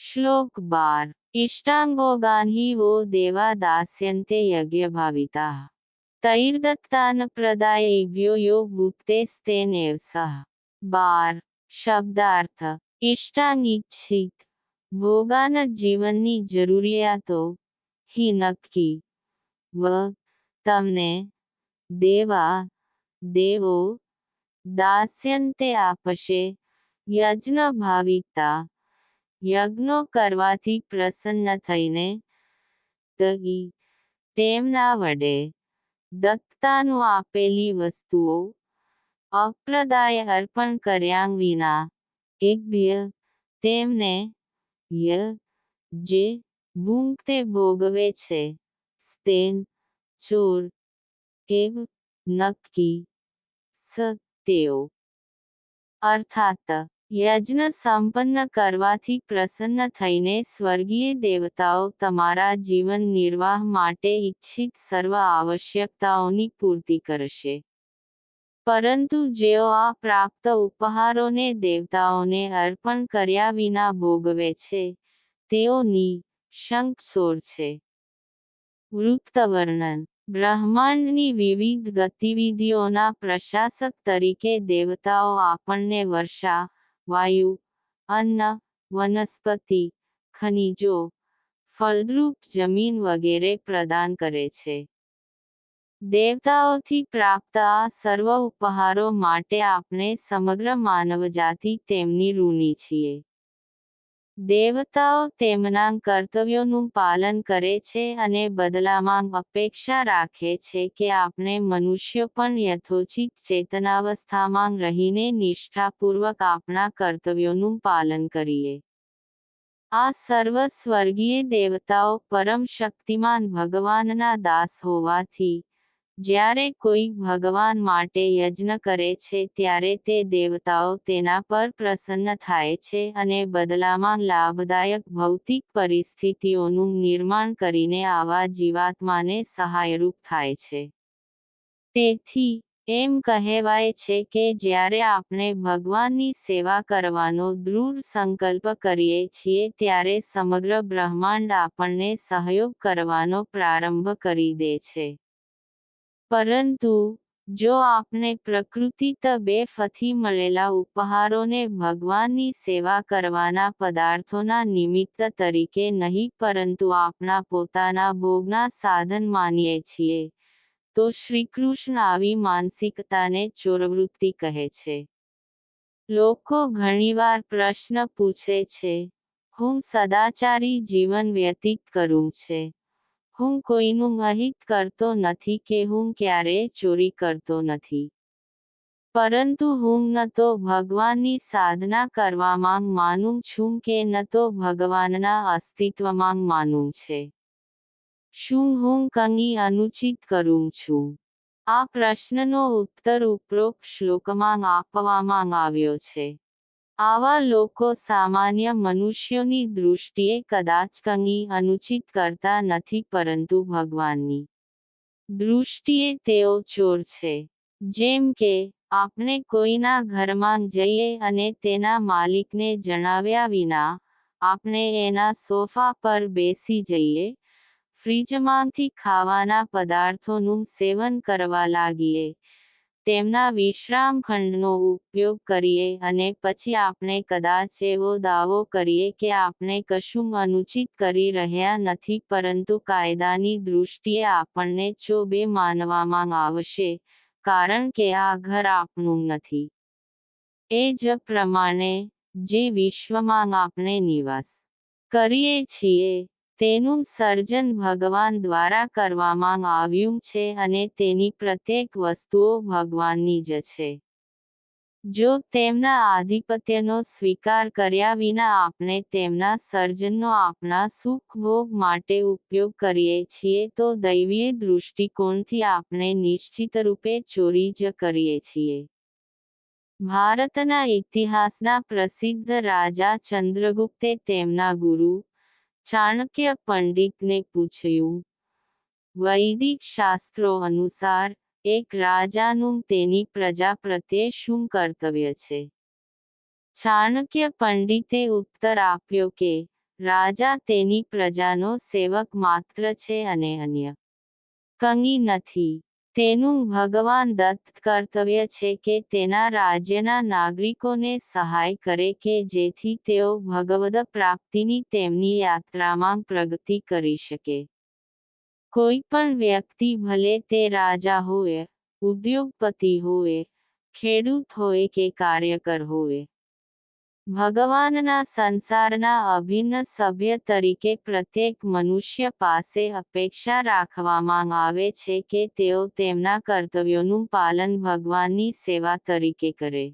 શ્લોક બાર ઇષ્ટાંગોગાન્હિ વો દેવા દાસ્યન્તે યજ્ઞભાવિતા તૈર્દત્તાન પ્રદાયેભ્યો યો ભુક્તેસ્તેનેવ સહ બાર શબ્દાર્થ ઇષ્ટાંગ ઇચ્છિત ભોગાન જીવનની જરૂરિયાતો હિ નક્કી વ તમને દેવા દેવો દાસ્યંતે આપશે યજ્ઞ ભાવિકતા યજ્ઞો કરવાથી પ્રસન્ન થઈને દહી તેમના વડે દત્તાનું આપેલી વસ્તુઓ અપ્રદાય અર્પણ કર્યા વિના એકભ્ય તેમને ય જે ભૂંગતે ભોગવે છે, સ્તેન, ચોર, એવ, નક્કી, સ, તેઓ. અર્થાત યજ્ઞ સંપન્ન કરવાથી પ્રસન્ન થઈને સ્વર્ગીય દેવતાઓ તમારા જીવન નિર્વાહ માટે ઈચ્છિત સર્વ આવશ્યકતાઓની પૂર્તિ કરશે. પરંતુ જેઓ આ પ્રાપ્ત ઉપહારોને દેવતાઓને અર્પણ કર્યા વિના ભોગવે છે, તેઓની શંકસોર છે. વૃત્તવર્ણન. બ્રહ્માંડની વિવિધ ગતિવિધિઓના પ્રશાસક તરીકે દેવતાઓ આપણને વર્ષા વાયુ, અન્ન, વનસ્પતિ, ખનિજો, ફળદ્રુપ જમીન વગેરે પ્રદાન કરે છે. દેવતાઓથી પ્રાપ્ત આ સર્વ ઉપહારો માટે આપણે સમગ્ર માનવજાતિ તેમની ઋણી છીએ. દેવતાઓ તેમના કર્તવ્યોનું પાલન કરે છે અને બદલામાં અપેક્ષા રાખે છે કે આપણે મનુષ્યો પણ યથોચિત ચેતનાવસ્થામાં રહીને નિષ્ઠાપૂર્વક આપણા કર્તવ્યોનું પાલન કરીએ. આ સર્વ સ્વર્ગીય દેવતાઓ પરમ શક્તિમાન ભગવાનના દાસ હોવાથી જ્યારે કોઈ ભગવાન માટે યજ્ઞ કરે છે ત્યારે તે દેવતાઓ તેના પર પ્રસન્ન થાય છે અને બદલામાં લાભદાયક ભૌતિક પરિસ્થિતિઓનું નિર્માણ કરીને આવા જીવાત્માને સહાયરૂપ થાય છે. તેથી, એમ કહેવાય છે કે જ્યારે આપણે ભગવાનની સેવા કરવાનો દૃઢ સંકલ્પ કરીએ છીએ ત્યારે સમગ્ર બ્રહ્માંડ આપણને સહયોગ કરવાનો પ્રારંભ કરી દે છે. પરંતુ, જો આપણે બે બેફથી મળેલા ઉપહારોને ભગવાનની સેવા કરવાના પદાર્થોના નિમિત્ત તરીકે નહીં પરંતુ આપણા પોતાના ભોગના સાધન માનીએ છીએ, તો શ્રીકૃષ્ણ આવી માનસિકતાને ચોરવૃત્તિ કહે છે. લોકો ઘણીવાર પ્રશ્ન પૂછે છે, હું સદાચારી જીવન વ્યતીત કરું છે? હું કોઈનું અહિત કરતો નથી કે હું ક્યારેય ચોરી કરતો નથી. પરંતુ હું ન તો ભગવાનની સાધના કરવામાં માનું છું કે ન તો ભગવાનના અસ્તિત્વમાં માનું છે. શું હું કંઈ અનુચિત કરું છું? આ પ્રશ્નનો ઉત્તર ઉપરોક્ત શ્લોકમાં આપવામાં આવ્યો છે. આવા લોકો સામાન્ય મનુષ્યોની દૃષ્ટિએ કદાચ કંઈ અનુચિત કરતા નથી પરંતુ ભગવાનની દૃષ્ટિએ તેઓ ચોર છે. જેમ કે, આપણે કોઈના ઘરમાં જઈએ અને તેના માલિકને જણાવ્યા વિના, આપણે એના સોફા પર બેસી જઈએ, ફ્રીજમાંથી ખાવાના પદાર્થોનું સેવન કરવા લાગીએ તેમના વિશ્રામ ખંડનો ઉપયોગ કરીએ અને પછી આપણે કદાચ એવો દાવો કરીએ કે આપણે કશું અનુચિત કરી રહ્યા નથી પરંતુ કાયદાની દૃષ્ટિએ આપણને ચોબે માનવામાં આવશે, કારણ કે આ ઘર આપણું નથી. એ જ પ્રમાણે, જે વિશ્વમાં આપણે નિવાસ કરીએ છીએ તેનું સર્જન ભગવાન દ્વારા કરવામાં આવ્યું છે અને તેની પ્રત્યેક વસ્તુઓ ભગવાનની જ છે. જો તેમના આધિપત્યનો સ્વીકાર કર્યા વિના આપણે તેમના સર્જનનો આપણા સુખભોગ માટે ઉપયોગ કરીએ છીએ તો દૈવીય દૃષ્ટિકોણથી આપણે નિશ્ચિત રૂપે ચોરી જ કરીએ છીએ. ભારતના ઇતિહાસના પ્રસિદ્ધ રાજા ચંદ્રગુપ્તે તેમના ગુરુ ચાણક્ય પંડિતને પૂછ્યું, વૈદિક શાસ્ત્રો અનુસાર એક રાજાનું તેની પ્રજા પ્રત્યે શું કર્તવ્ય છે? ચાણક્ય પંડિતે ઉત્તર આપ્યો કે, રાજા તેની પ્રજાનો સેવક માત્ર છે અને અન્ય કંઈ નથી. તેનું ભગવાન દત્ત કર્તવ્ય છે કે તેના રાજ્યના નાગરિકોને સહાય કરે કે જેથી તેઓ ભગવદ પ્રાપ્તિની તેમની યાત્રામાં પ્રગતિ કરી શકે. કોઈ પણ વ્યક્તિ ભલે તે રાજા હોય, ઉદ્યોગપતિ હોય, ખેડૂત હોય કે કાર્યકર હોય ભગવાનના સંસારના અભિન્ન સભ્ય તરીકે પ્રત્યેક મનુષ્ય પાસે અપેક્ષા રાખવામાં આવે છે કે તેઓ તેમના કર્તવ્યોનું પાલન ભગવાનની સેવા તરીકે કરે.